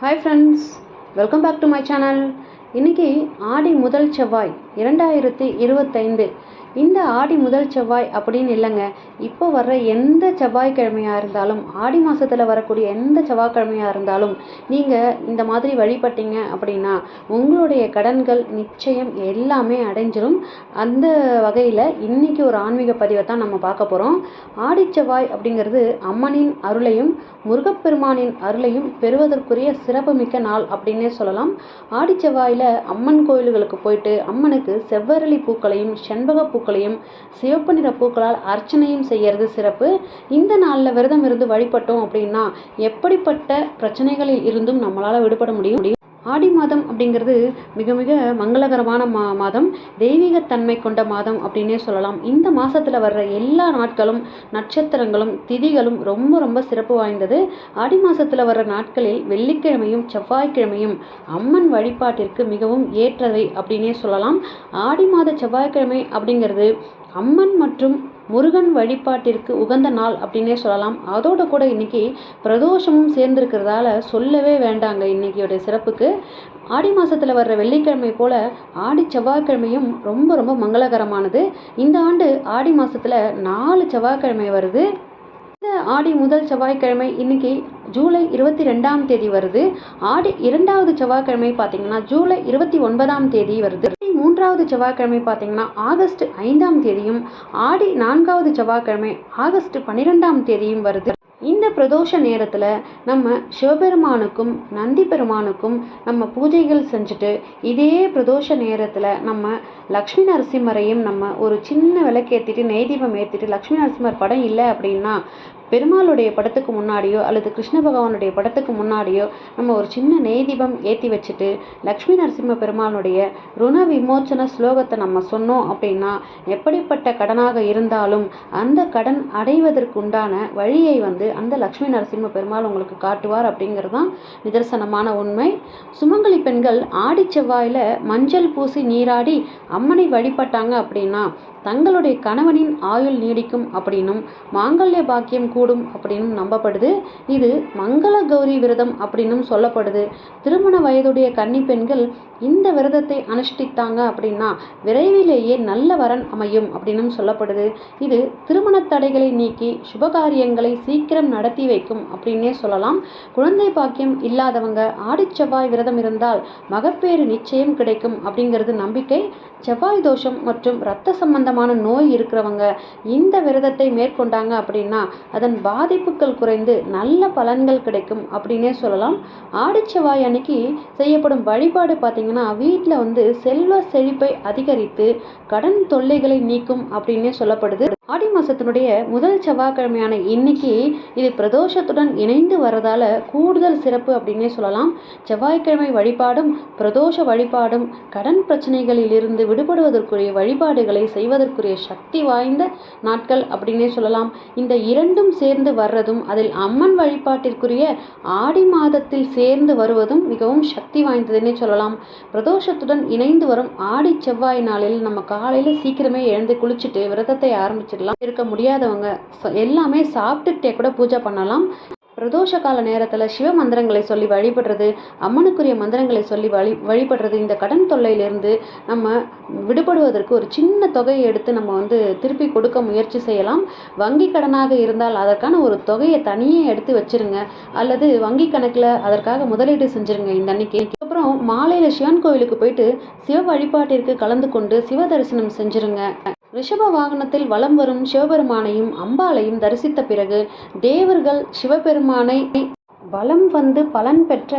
Hi friends welcome back to my channel இன்றைக்கி ஆடி முதல் செவ்வாய் இரண்டாயிரத்தி இருபத்தைந்து இந்த ஆடி முதல் செவ்வாய் அப்படின்னு இல்லைங்க. இப்போ வர்ற எந்த செவ்வாய்க்கிழமையாக இருந்தாலும் ஆடி மாதத்தில் வரக்கூடிய எந்த செவ்வாய்க்கிழமையாக இருந்தாலும் நீங்கள் இந்த மாதிரி வழிபட்டீங்க அப்படின்னா உங்களுடைய கடன்கள் நிச்சயம் எல்லாமே அடைஞ்சிரும். அந்த வகையில் இன்றைக்கி ஒரு ஆன்மீக பதிவை தான் நம்ம பார்க்க போகிறோம் ஆடி செவ்வாய் அப்படிங்கிறது அம்மனின் அருளையும் முருகப்பெருமானின் அருளையும் பெறுவதற்குரிய சிறப்புமிக்க நாள் அப்படின்னே சொல்லலாம். ஆடி செவ்வாயில் அம்மன் கோயில்களுக்கு போயிட்டு அம்மனுக்கு செவ்வரளி பூக்களையும் செண்பக பூக்களையும் சிவப்பு நிற பூக்களால் அர்ச்சனையும் செய்யறது சிறப்பு. இந்த நாளில் விரதம் இருந்து வழிபட்டோம் அப்படின்னா எப்படிப்பட்ட பிரச்சனைகளில் இருந்தும் நம்மளால் விடுபட முடியும். ஆடி மாதம் அப்படிங்கிறது மிக மிக மங்களகரமான மா மாதம். தெய்வீகத்தன்மை கொண்ட மாதம் அப்படின்னே சொல்லலாம். இந்த மாதத்தில் வர்ற எல்லா நாட்களும் நட்சத்திரங்களும் திதிகளும் ரொம்ப ரொம்ப சிறப்பு வாய்ந்தது. ஆடி மாதத்தில் வர்ற நாட்களில் வெள்ளிக்கிழமையும் செவ்வாய்க்கிழமையும் அம்மன் வழிபாட்டிற்கு மிகவும் ஏற்றவை அப்படின்னே சொல்லலாம். ஆடி மாத செவ்வாய்க்கிழமை அப்படிங்கிறது அம்மன் மற்றும் முருகன் வழிபாட்டிற்கு உகந்த நாள் அப்படின்னே சொல்லலாம். அதோட கூட இன்னைக்கு பிரதோஷமும் சேர்ந்துருக்கிறதால சொல்லவே வேண்டாங்க இன்னைக்கியோடைய சிறப்புக்கு. ஆடி மாதத்தில் வர்ற வெள்ளிக்கிழமை போல் ஆடி செவ்வாய்க்கிழமையும் ரொம்ப ரொம்ப மங்களகரமானது. இந்த ஆண்டு ஆடி மாதத்தில் நாலு செவ்வாய்க்கிழமை வருது. ஆடி முதல் செவ்வாய்க்கிழமை இன்னைக்கு ஜூலை இருபத்தி ரெண்டாம் தேதி வருது. ஆடி இரண்டாவது செவ்வாய்க்கிழமை பார்த்தீங்கன்னா ஜூலை இருபத்தி ஒன்பதாம் தேதி வருது. ஆடி மூன்றாவது செவ்வாய்க்கிழமை பார்த்தீங்கன்னா ஆகஸ்ட் ஐந்தாம் தேதியும் ஆடி நான்காவது செவ்வாய்க்கிழமை ஆகஸ்ட் பன்னிரெண்டாம் தேதியும் வருது. இந்த பிரதோஷ நேரத்தில் நம்ம சிவபெருமானுக்கும் நந்தி பெருமானுக்கும் நம்ம பூஜைகள் செஞ்சுட்டு இதே பிரதோஷ நேரத்தில் நம்ம லக்ஷ்மி நரசிம்மரையும் நம்ம ஒரு சின்ன விளக்கேற்றிட்டு நெய் தீபம் ஏற்றிட்டு லக்ஷ்மி நரசிம்மர் படம் இல்லை அப்படின்னா பெருமாளுடைய படத்துக்கு முன்னாடியோ அல்லது கிருஷ்ண பகவானுடைய படத்துக்கு முன்னாடியோ நம்ம ஒரு சின்ன நெய் தீபம் ஏற்றி வச்சுட்டு லக்ஷ்மி நரசிம்ம பெருமானுடைய ருண விமோச்சன ஸ்லோகத்தை நம்ம சொன்னோம் அப்படின்னா எப்படிப்பட்ட கடனாக இருந்தாலும் அந்த கடன் அடைவதற்குண்டான வழியை வந்து அந்த லக்ஷ்மி நரசிம்ம பெருமாள் உங்களுக்கு காட்டுவார் அப்படிங்கிறது தான் நிதர்சனமான உண்மை. சுமங்கலி பெண்கள் ஆடி செவ்வாயில் மஞ்சள் பூசி நீராடி அம்மனை வழிபட்டாங்க அப்படின்னா தங்களுடைய கணவனின் ஆயுள் நீடிக்கும் அப்படின்னும் மாங்கல்ய பாக்கியம் கூடும் அப்படின்னு நம்பப்படுது. இது மங்கள கௌரி விரதம் அப்படின்னும் சொல்லப்படுது. திருமண வயதுடைய கன்னி பெண்கள் இந்த விரதத்தை அனுஷ்டித்தாங்க அப்படின்னா விரைவிலேயே நல்ல வரன் அமையும் அப்படின்னும் சொல்லப்படுது. இது திருமண தடைகளை நீக்கி சுபகாரியங்களை சீக்கிரம் நடத்தி வைக்கும் அப்படின்னே சொல்லலாம். குழந்தை பாக்கியம் இல்லாதவங்க ஆடிச்செவ்வாய் விரதம் இருந்தால் மகப்பேறு நிச்சயம் கிடைக்கும் அப்படிங்கிறது நம்பிக்கை. செவ்வாய் தோஷம் மற்றும் இரத்த சம்பந்தமான நோய் இருக்கிறவங்க இந்த விரதத்தை மேற்கொண்டாங்க அப்படின்னா அதன் பாதிப்புகள் குறைந்து நல்ல பலன்கள் கிடைக்கும் அப்படின்னே சொல்லலாம். ஆடிச்சவாய் அன்னைக்கு செய்யப்படும் வழிபாடு பார்த்தீங்கன்னா வீட்டில் வந்து செல்வ செழிப்பை அதிகரித்து கடன் தொல்லைகளை நீக்கும் அப்படின்னே சொல்லப்படுது. ஆடி மாதத்தினுடைய முதல் செவ்வாய்க்கிழமையான இன்னைக்கு இது பிரதோஷத்துடன் இணைந்து வரதால கூடுதல் சிறப்பு அப்படின்னே சொல்லலாம். செவ்வாய்க்கிழமை வழிபாடும் பிரதோஷ வழிபாடும் கடன் பிரச்சனைகளிலிருந்து விடுபடுவதற்குரிய வழிபாடுகளை செய்வதற்குரிய சக்தி வாய்ந்த நாட்கள் அப்படின்னே சொல்லலாம். இந்த இரண்டும் சேர்ந்து வர்றதும் அதில் அம்மன் வழிபாட்டிற்குரிய ஆடி மாதத்தில் சேர்ந்து வருவதும் மிகவும் சக்தி வாய்ந்ததுன்னே சொல்லலாம். பிரதோஷத்துடன் இணைந்து வரும் ஆடி செவ்வாய் நாளில் நம்ம காலையில் சீக்கிரமே எழுந்து குளிச்சுட்டு விரதத்தை ஆரம்பிச்சிடலாம் இருக்க முடியாதவங்க. எல்லாமே சாப்பிட்டுட்டே கூட பூஜை பண்ணலாம். பிரதோஷ கால நேரத்தில் சிவ மந்திரங்களை சொல்லி வழிபடுறது அம்மனுக்குரிய மந்திரங்களை சொல்லி வழி வழிபடுறது இந்த கடன் தொல்லையிலிருந்து நம்ம விடுபடுவதற்கு ஒரு சின்ன தொகையை எடுத்து நம்ம வந்து திருப்பி கொடுக்க முயற்சி செய்யலாம். வங்கி கடனாக இருந்தால் அதற்கான ஒரு தொகையை தனியே எடுத்து வச்சிருங்க. அல்லது வங்கி கணக்கில் அதற்காக முதலீடு செஞ்சுருங்க. இந்த அன்னைக்கு. அப்புறம் மாலையில் சிவன் கோயிலுக்கு போயிட்டு சிவ வழிபாட்டிற்கு கலந்து கொண்டு சிவ தரிசனம் செஞ்சுருங்க. ரிஷப வாகனத்தில் வலம் வரும் சிவபெருமானையும் அம்பாளையும் தரிசித்த பிறகு தேவர்கள் சிவபெருமானை வலம் வந்து பலன் பெற்ற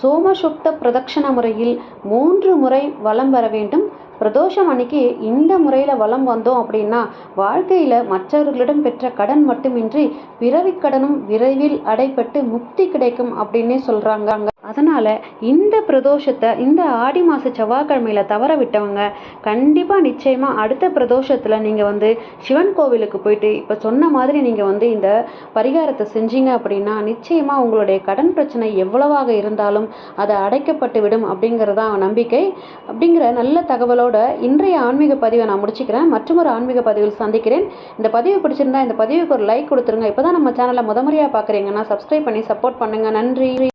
சோமசுப்த பிரதட்சண முறையில் மூன்று முறை வலம் வர வேண்டும். பிரதோஷம் அன்னைக்கு இந்த முறையில் வலம் வந்தோம் அப்படின்னா வாழ்க்கையில் மற்றவர்களிடம் பெற்ற கடன் மட்டுமின்றி பிறவிக்கடனும் விரைவில் அடைப்பட்டு முக்தி கிடைக்கும் அப்படின்னே சொல்கிறாங்க அதனால் இந்த பிரதோஷத்தை இந்த ஆடி மாத செவ்வாய்க்கிழமையில் தவற விட்டவங்க கண்டிப்பாக நிச்சயமாக அடுத்த பிரதோஷத்தில் நீங்கள் வந்து சிவன் கோவிலுக்கு போயிட்டு இப்போ சொன்ன மாதிரி நீங்கள் வந்து இந்த பரிகாரத்தை செஞ்சீங்க அப்படின்னா நிச்சயமாக உங்களுடைய கடன் பிரச்சனை எவ்வளவாக இருந்தாலும் அது அடைக்கப்பட்டு விடும் அப்படிங்கிறதான் நம்பிக்கை. அப்படிங்கிற நல்ல தகவலோட இன்றைய ஆன்மீக பதிவை நான் முடிச்சுக்கிறேன். மற்றொரு ஆன்மீக பதிவில் சந்திக்கிறேன். இந்த பதிவு பிடிச்சிருந்தா இந்த பதிவுக்கு ஒரு லைக் கொடுத்துருங்க. இப்போ தான் நம்ம சேனலை முத முறையாக பார்க்குறீங்கன்னா சப்ஸ்கிரைப் பண்ணி சப்போர்ட் பண்ணுங்கள் நன்றி.